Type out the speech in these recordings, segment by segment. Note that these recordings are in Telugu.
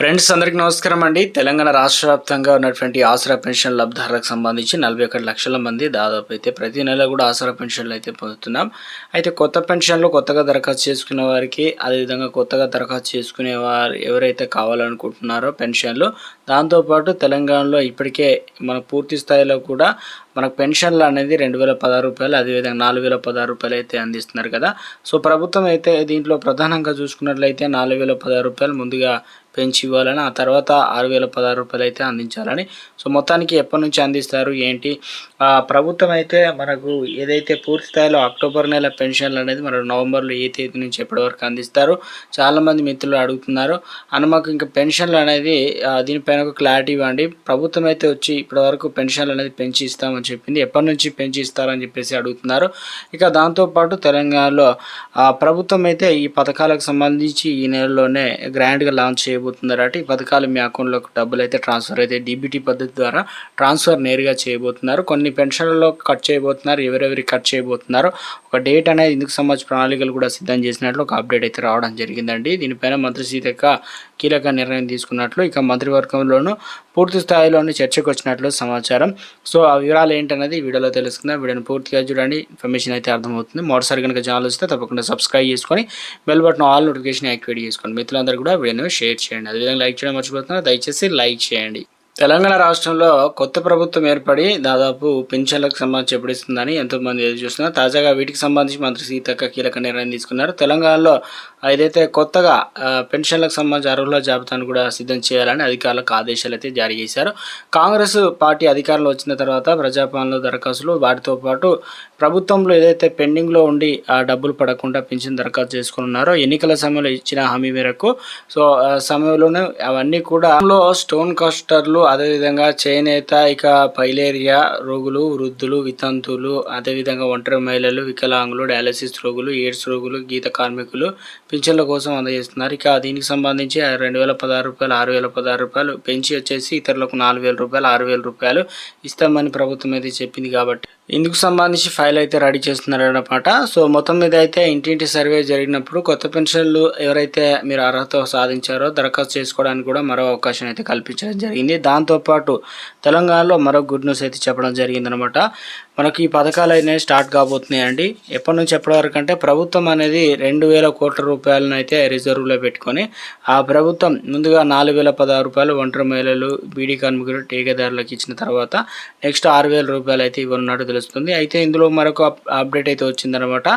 ఫ్రెండ్స్ అందరికీ నమస్కారం అండి. తెలంగాణ రాష్ట్ర వ్యాప్తంగా ఉన్నటువంటి ఆసరా పెన్షన్ లబ్ధారులకు సంబంధించి నలభై ఒకటి లక్షల మంది దాదాపు అయితే ప్రతి నెల కూడా ఆసరా పెన్షన్లు అయితే పొందుతున్నాం. అయితే కొత్త పెన్షన్లు కొత్తగా దరఖాస్తు చేసుకునే వారికి అదేవిధంగా కొత్తగా దరఖాస్తు చేసుకునే వారు ఎవరైతే కావాలనుకుంటున్నారో పెన్షన్లు దాంతోపాటు తెలంగాణలో ఇప్పటికే మన పూర్తి స్థాయిలో కూడా మనకు పెన్షన్లు అనేది రెండు వేల పదహారు రూపాయలు అదేవిధంగా నాలుగు వేల పదహారు రూపాయలు అయితే అందిస్తున్నారు కదా. సో ప్రభుత్వం అయితే దీంట్లో ప్రధానంగా చూసుకున్నట్లయితే నాలుగు వేల పదహారు రూపాయలు ముందుగా పెంచి ఇవ్వాలని ఆ తర్వాత ఆరు వేల పదహారు రూపాయలు అయితే అందించాలని. సో మొత్తానికి ఎప్పటి నుంచి అందిస్తారు ఏంటి? ప్రభుత్వం అయితే మనకు ఏదైతే పూర్తి స్థాయిలో అక్టోబర్ నెల పెన్షన్లు అనేది మనకు నవంబర్లో ఏ తేదీ నుంచి ఎప్పటి వరకు అందిస్తారు చాలామంది మిత్రులు అడుగుతున్నారు. అని మాకు ఇంకా పెన్షన్లు అనేది దీనిపైన ఒక క్లారిటీ ఇవ్వండి. ప్రభుత్వం అయితే వచ్చి ఇప్పటి వరకు పెన్షన్లు అనేది పెంచి ఇస్తామని చెప్పింది. ఎప్పటి నుంచి పెంచి ఇస్తారని చెప్పేసి అడుగుతున్నారు. ఇక దాంతోపాటు తెలంగాణలో ప్రభుత్వం అయితే ఈ పథకాలకు సంబంధించి ఈ నెలలోనే గ్రాండ్గా లాంచ్ చేయబోతున్నారట ఈ పథకాలు మీ అకౌంట్లోకి డబ్బులు అయితే ట్రాన్స్ఫర్ అయితే డీబీటీ పద్ధతి ద్వారా ట్రాన్స్ఫర్ నేరుగా చేయబోతున్నారు. కొన్ని పెన్షన్లలో కట్ చేయబోతున్నారు. ఎవరెవరికి కట్ చేయబోతున్నారు? ఒక డేట్ అనేది ఇందుకు సంబంధించిన ప్రణాళికలు కూడా సిద్ధం చేసినట్లు ఒక అప్డేట్ అయితే రావడం జరిగిందండి. దీనిపైన మంత్రి సీతక్క కీలక నిర్ణయం తీసుకున్నట్లు ఇక మంత్రివర్గంలోనూ పూర్తి స్థాయిలోనూ చర్చకు వచ్చినట్లు సమాచారం. సో ఆ వివరాలు ఏంటనేది వీడియోలో తెలుసుకుందాం. వీడియోని పూర్తిగా చూడండి. ఇన్ఫర్మేషన్ అయితే అర్థమవుతుంది. మొదటిసారి కనుక ఛానల్ వస్తే తప్పకుండా సబ్స్క్రైబ్ చేసుకొని bell button all notification activate చేసుకోండి. మిత్రులందరూ కూడా వీడియోని షేర్ చేయండి. అదేవిధంగా లైక్ చేయడం మర్చిపోతున్నారు. దయచేసి లైక్ చేయండి. తెలంగాణ రాష్ట్రంలో కొత్త ప్రభుత్వం ఏర్పడి దాదాపు పెన్షన్లకు సంబంధించి ఎప్పుడిస్తుందని ఎంతోమంది ఎదురు చూస్తున్నారు. తాజాగా వీటికి సంబంధించి మంత్రి సీతక్క కీలక నిర్ణయం తీసుకున్నారు. తెలంగాణలో ఏదైతే కొత్తగా పెన్షన్లకు సంబంధించి అర్హుల జాబితాను కూడా సిద్ధం చేయాలని అధికారులకు ఆదేశాలు అయితే జారీ చేశారు. కాంగ్రెస్ పార్టీ అధికారంలో వచ్చిన తర్వాత ప్రజాపాలన దరఖాస్తులు వాటితో పాటు ప్రభుత్వంలో ఏదైతే పెండింగ్లో ఉండి ఆ డబ్బులు పడకుండా పెన్షన్ దరఖాస్తు చేసుకున్నారో ఎన్నికల సమయంలో ఇచ్చిన హామీ మేరకు. సో ఆ సమయంలోనే అవన్నీ కూడా స్టోన్ కాస్టర్లు అదేవిధంగా చేనేత ఇక పైలేరియా రోగులు వృద్ధులు వితంతులు అదేవిధంగా ఒంటరి మహిళలు వికలాంగులు డయాలసిస్ రోగులు ఎయిడ్స్ రోగులు గీత కార్మికులు పింఛన్ల కోసం అందజేస్తున్నారు. ఇక దీనికి సంబంధించి రెండు వేల పదహారు రూపాయలు ఆరు వేల పదహారు రూపాయలు పెంచి వచ్చేసి ఇతరులకు నాలుగు వేల రూపాయలు ఆరు వేల రూపాయలు ఇస్తామని ప్రభుత్వం అయితే చెప్పింది కాబట్టి. ఇందుకు సంబంధించి ఫైల్ అయితే రెడీ చేస్తున్నారన్నమాట. సో మొత్తం మీద అయితే ఇంటింటి సర్వే జరిగినప్పుడు కొత్త పెన్షన్లు ఎవరైతే మీరు అర్హత సాధించారో దరఖాస్తు చేసుకోవడానికి కూడా మరో అవకాశం అయితే కల్పించడం జరిగింది. దాంతోపాటు తెలంగాణలో మరో గుడ్ న్యూస్ అయితే చెప్పడం జరిగిందనమాట. మనకి ఈ పథకాలు అనేవి స్టార్ట్ కాబోతున్నాయండి. ఎప్పటి నుంచి ఎప్పటి వరకు అంటే ప్రభుత్వం అనేది రెండు వేల కోట్ల రూపాయలను అయితే రిజర్వ్లో పెట్టుకొని ఆ ప్రభుత్వం ముందుగా నాలుగు వేల పదహారు రూపాయలు ఒంటరి మహిళలు బీడీ కార్మికులు టీకాదారులకు ఇచ్చిన తర్వాత నెక్స్ట్ ఆరు వేల రూపాయలు అయితే ఇవ్వనున్నట్టు తెలుస్తుంది. అయితే ఇందులో మరొక అప్- అప్డేట్ అయితే వచ్చిందనమాట.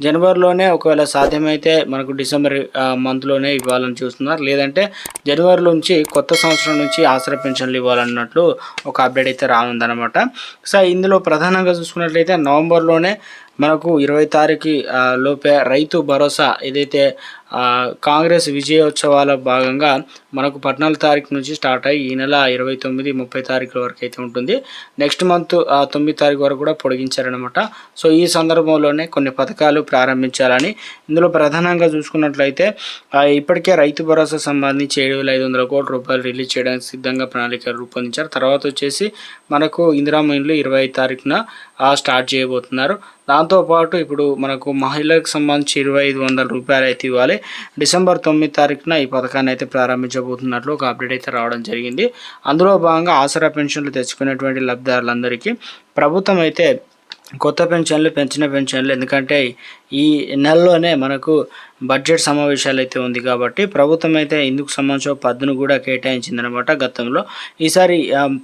జనవరిలోనే ఒకవేళ సాధ్యమైతే మనకు డిసెంబర్ మంత్లోనే ఇవ్వాలని చూస్తున్నారు. లేదంటే జనవరి నుంచి కొత్త సంవత్సరం నుంచి ఆసరా పెన్షన్లు ఇవ్వాలన్నట్లు ఒక అప్డేట్ అయితే రానుందనమాట సో ఇందులో ప్రధానంగా చూసుకున్నట్లయితే నవంబర్లోనే మనకు ఇరవై తారీఖు లోపే రైతు భరోసా ఏదైతే కాంగ్రెస్ విజయోత్సవాల భాగంగా మనకు పద్నాలుగు తారీఖు నుంచి స్టార్ట్ అయ్యి ఈ నెల ఇరవై తొమ్మిది ముప్పై తారీఖుల వరకు అయితే ఉంటుంది. నెక్స్ట్ మంత్ ఆ, తొమ్మిది తారీఖు వరకు కూడా పొడిగించారనమాట సో ఈ సందర్భంలోనే కొన్ని పథకాలు ప్రారంభించాలని. ఇందులో ప్రధానంగా చూసుకున్నట్లయితే ఇప్పటికే రైతు భరోసా సంబంధించి ఏడు వేల ఐదు వందల కోట్ల రూపాయలు రిలీజ్ చేయడానికి సిద్ధంగా ప్రణాళిక రూపొందించారు. తర్వాత వచ్చేసి మనకు ఇందిరామ ఇరవై ఇరవై తారీఖున స్టార్ట్ చేయబోతున్నారు. దాంతోపాటు ఇప్పుడు మనకు మహిళలకు సంబంధించి ఇరవై ఐదు వందల రూపాయలు అయితే ఇవ్వాలి. డిసెంబర్ తొమ్మిది తారీఖున ఈ పథకాన్ని అయితే ప్రారంభించబోతున్నట్లు ఒక అప్డేట్ అయితే రావడం జరిగింది. అందులో భాగంగా ఆసరా పెన్షన్లు తెచ్చుకునేటువంటి లబ్ధిదారులందరికీ ప్రభుత్వం అయితే కొత్త పెన్షన్లు పెంచిన పెన్షన్లు. ఎందుకంటే ఈ నెలలోనే మనకు బడ్జెట్ సమావేశాలు అయితే ఉంది కాబట్టి ప్రభుత్వం అయితే ఇందుకు సంబంధించిన పద్దును కూడా కేటాయించిందనమాట గతంలో. ఈసారి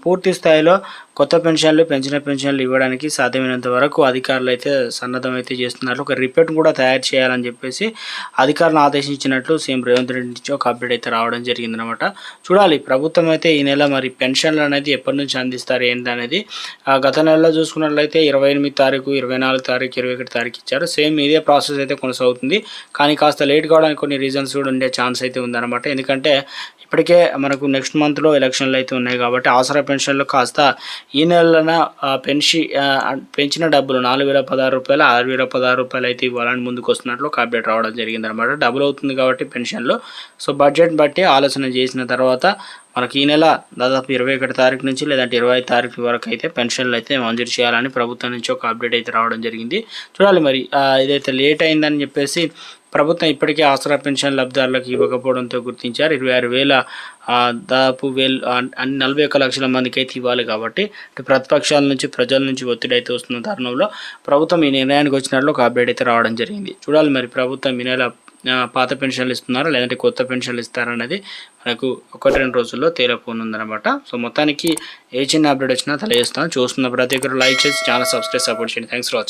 పూర్తి స్థాయిలో కొత్త పెన్షన్లు పెంచిన పెన్షన్లు ఇవ్వడానికి సాధ్యమైనంత వరకు అధికారులు అయితే సన్నద్ధం అయితే చేస్తున్నారు. ఒక రిపోర్ట్ కూడా తయారు చేయాలని చెప్పేసి అధికారులను ఆదేశించినట్లు సీఎం రేవంత్ రెడ్డి నుంచి ఒక అప్డేట్ అయితే రావడం జరిగిందనమాట. చూడాలి ప్రభుత్వం అయితే ఈ నెల మరి పెన్షన్లు అనేది ఎప్పటి నుంచి అందిస్తారు ఏంటి అనేది ఆ, గత నెలలో చూసుకున్నట్లయితే ఇరవై ఎనిమిది తారీఖు ఇరవై నాలుగు తారీఖు ఇరవై ఒకటి తారీఖు ఇచ్చారు. సేమ్ ఇదే ప్రాసెస్ అయితే కొనసాగుతుంది. కానీ కాస్త లేట్ కావడానికి కొన్ని రీజన్స్ కూడా ఉండే ఛాన్స్ అయితే ఉందన్నమాట. ఎందుకంటే ఇప్పటికే మనకు నెక్స్ట్ మంత్లో ఎలక్షన్లు అయితే ఉన్నాయి కాబట్టి ఆసరా పెన్షన్లో కాస్త ఈ నెలన పెన్షి పెంచిన డబ్బులు నాలుగు వేల పదహారు రూపాయలు ఆరు వేల పదహారు రూపాయలు అయితే ఇవ్వాలని ముందుకు వస్తున్నట్లు ఒక అప్డేట్ రావడం జరిగింది అనమాట డబుల్ అవుతుంది కాబట్టి పెన్షన్లో. సో బడ్జెట్ బట్టి ఆలోచన చేసిన తర్వాత మనకి ఈ నెల దాదాపు ఇరవై ఒకటి తారీఖు నుంచి లేదంటే ఇరవై తారీఖు వరకు అయితే పెన్షన్లు అయితే మంజూరు చేయాలని ప్రభుత్వం నుంచి ఒక అప్డేట్ అయితే రావడం జరిగింది. చూడాలి మరి ఇదైతే లేట్ అయిందని చెప్పేసి ప్రభుత్వం ఇప్పటికే ఆసరా పెన్షన్ లబ్ధిదారులకు ఇవ్వకపోవడంతో గుర్తించారు. ఇరవై ఆరు వేల దాదాపు వేలు అన్ని నలభై ఒక్క లక్షల మందికి అయితే ఇవ్వాలి కాబట్టి ప్రతిపక్షాల నుంచి ప్రజల నుంచి ఒత్తిడి అయితే వస్తున్న తరుణంలో ప్రభుత్వం ఈ నిర్ణయానికి వచ్చినట్లు ఒక అప్డేట్ అయితే రావడం జరిగింది. చూడాలి మరి ప్రభుత్వం ఈ నెల పాత పెన్షన్లు ఇస్తున్నారా? లేదంటే కొత్త పెన్షన్లు ఇస్తారా అనేది మనకు ఒకటి రెండు రోజుల్లో తేలిపోనుందనమాట సో మొత్తానికి ఏ చిన్న అప్డేట్ వచ్చినా తెలియజేస్తాను చూస్తున్న ప్రతి ఒక్కరు లైక్ చేసి ఛానల్ సబ్స్క్రైబ్ సపోర్ట్ చేయండి. Thanks for watching